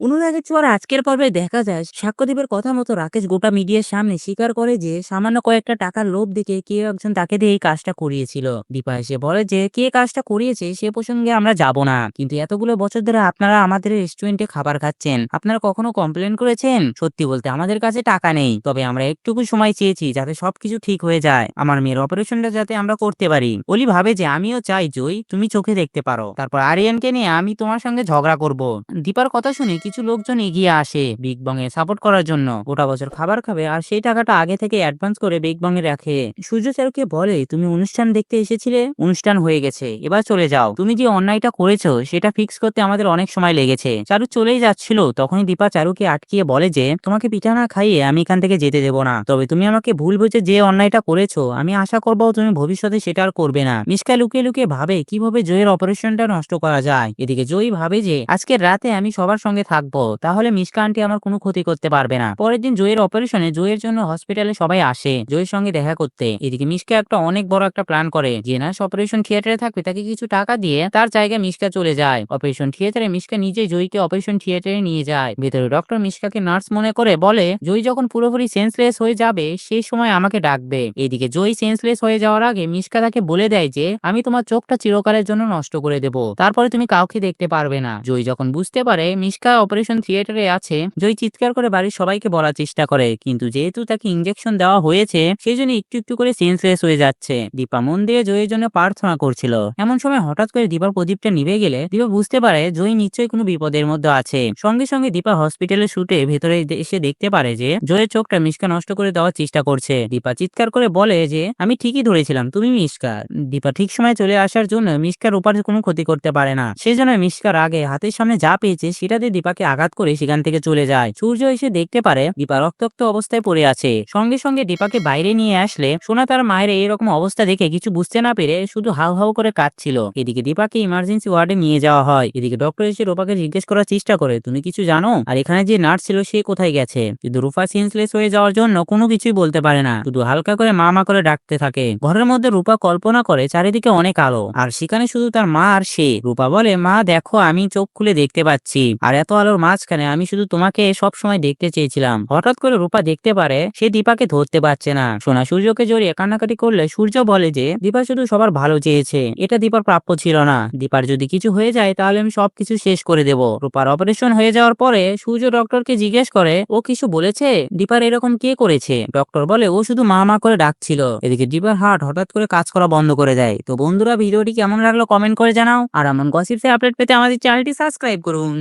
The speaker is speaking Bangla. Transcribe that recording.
অনুরাগের ছোঁয়ার আজকের পর্বে দেখা যায়, সাক্ষ্যদ্বীপের কথা মতো রাকেশ গোটা মিডিয়ার সামনে স্বীকার করে যে, সামান্য কয়েকটা টাকার লোভ দেখে কেউ একজন তাকে দিয়ে এই কাজটা করিয়েছিল। দীপা এসে বলে যে, কে কাজটা করিয়েছে সে প্রসঙ্গে আমরা যাব না। কিন্তু এতগুলো বছর ধরে আপনারা আমাদের রেস্টুরেন্টে খাবার খাচ্ছেন। আপনারা কখনো কমপ্লেন করেছেন? সত্যি বলতে আমাদের কাছে টাকা নেই। তবে আমরা একটুকু সময় চেয়েছি যাতে সবকিছু ঠিক হয়ে যায়। আমার মেয়ের অপারেশনটা যাতে আমরা করতে পারি। অলি ভাবে যে, আমিও চাই জয় তুমি চোখে দেখতে পারো। তারপর আরিয়ানকে নিয়ে আমি তোমার সঙ্গে ঝগড়া করব। দীপার কথা শুনে কিছু লোকজন এগিয়ে আসে বিগ বং এ সাপোর্ট করার জন্য। গোটা বছর খাবার খাবে আর সেই টাকাটা আগে থেকে অ্যাডভান্স করে বিগ বং এ রাখে। সূর্য চারুকে বলে, তুমি অনুষ্ঠান দেখতে এসেছিলে? অনুষ্ঠান হয়ে গেছে। এবার চলে যাও। তুমি যে অন্যায়টা করেছ, সেটা ফিক্স করতে আমাদের অনেক সময় লেগেছে চারু চলেই যাচ্ছিল। তখনই দীপা চারুকে আটকিয়ে বলে যে, তোমাকে পিঠা না খাইয়ে আমি এখান থেকে যেতে দেবো না। তবে তুমি আমাকে ভুল বুঝে যে অন্যায়টা করেছ, আমি আশা করব তুমি ভবিষ্যতে সেটা আর করবে না মিসকা লুকিয়ে লুকিয়ে ভাবে, কীভাবে জয়ের অপারেশনটা নষ্ট করা যায়? এদিকে জয়ী ভাবে যে, আজকের রাতে আমি সবার সঙ্গে থাকব, তাহলে মিসকা আন্টি আমার কোনো ক্ষতি করতে পারবে না। পরের দিন জয়ের অপারেশনে জয়ের জন্য হসপিটালে সবাই আসে, জয়ের সঙ্গে দেখা করতে। এদিকে মিসকা একটা অনেক বড় একটা প্ল্যান করে, যে না অপারেশন থিয়েটারে থাকবে, তাকে কিছু টাকা দিয়ে তার জায়গায় মিসকা চলে যায়। অপারেশন থিয়েটারে মিসকা নিজে জয়ীকে অপারেশন থিয়েটারে নিয়ে যায়। ভেতরে ডক্টর মিসকাকে নার্স মনে করে বলে জয়ী যখন পুরোপুরি সেন্সলেস হয়ে যাবে সেই সময় আমাকে ডাকবে। এদিকে জয়ী সেন্সলেস হয়ে যাওয়ার আগে মিসকা তাকে বলে দেয় যে, আমি তোমার চোখটা চিরকালের জন্য নষ্ট করে দেব। তারপরে তুমি কাউকে দেখতে পারবে না। জয়ী যখন বুঝতে পারে মিসকা অপারেশন থিয়েটারে আছে, জয় চিৎকার করে বাড়ির সবাইকে বলার চেষ্টা করে। কিন্তু যেহেতু তাকে ইঞ্জেকশন দেওয়া হয়েছে সেই জন্য একটু একটু করে সেন্সলেস হয়ে যাচ্ছে। দীপা মন দিয়ে জয়ের জন্য প্রার্থনা করছিল। এমন সময় হঠাৎ করে দীপার প্রদীপটা নিভে গেলে দীপা বুঝতে পারে জয় নিশ্চয়ই কোনো বিপদের মধ্যে আছে। সঙ্গে সঙ্গে দীপা হসপিটালে শুটে ভেতরে এসে দেখতে পারে যে জয়ের চোখটা মিসকা নষ্ট করে দেওয়ার চেষ্টা করছে। দীপা চিৎকার করে বলে যে, আমি ঠিকই ধরেছিলাম, তুমি মিসকা দীপা ঠিক সময় চলে আসার জন্য মিসকার উপারে কোনো ক্ষতি করতে পারে না। সেই জন্য মিসকার আগে হাতের সামনে যা পেয়েছে সেটা দিয়ে দীপাকে আঘাত করে সেখান থেকে চলে যায়। সূর্য এসে দেখতে পারে, দীপা রক্তাক্ত অবস্থায় পড়ে আছে। সঙ্গে সঙ্গে দীপাকে বাইরে নিয়ে আসলে সোনা তার মায়ের এইরকম অবস্থা দেখে কিছু বুঝতে না পেরে শুধু হাউ হাউ করে কাঁদছিল। এদিকে দীপাকে ইমার্জেন্সি ওয়ার্ডে নিয়ে যাওয়া হয়। এদিকে ডক্টর এসে রূপাকে জিজ্ঞেস করার চেষ্টা করে, তুমি কিছু জানো? আর এখানে যে নার্স ছিল সে কোথায় গেছে? কিন্তু রূপা সেন্সলেস হয়ে যাওয়ার জন্য কোনো কিছুই বলতে পারে না। শুধু হালকা করে মা মা করে ডাকতে থাকে। ঘরের মধ্যে রূপা কল্পনা করে চারিদিকে অনেক আলো। আর সেখানে শুধু তার মা আর সে। রূপা বলে, মা, দেখো, আমি চোখ খুলে দেখতে পাচ্ছি। আর এত আলোর মাঝখানে আমি শুধু তোমাকে সব সময় দেখতে চেয়েছিলাম। হঠাৎ করে রূপা দেখতে পারে, সে দীপাকে ধরতে পারছে না। সোনা সূর্যকে জড়িয়ে কান্নাকাটি করলে সূর্য বলে যে, দীপা শুধু সবার ভালো চেয়েছে। এটা দীপার প্রাপ্য ছিল না। দীপার যদি কিছু হয়ে যায়, তাহলে আমি সবকিছু শেষ করে দেব। রূপার অপারেশন হয়ে যাওয়ার পরে সূর্য ডক্টরকে জিজ্ঞেস করে, ও কিছু বলেছে? দীপার এরকম কে করেছে? ডক্টর বলে, ও শুধু মা মা করে ডাকছিল। এদিকে দীপার হার্ট হঠাৎ করে কাজ করা বন্ধ করে দেয়। তো বন্ধুরা, ভিডিওটি কেমন লাগল কমেন্ট করে জানাও। আর এমন গসিপসে আপডেট পেতে আমাদের চ্যানেলটি সাবস্ক্রাইব করুন।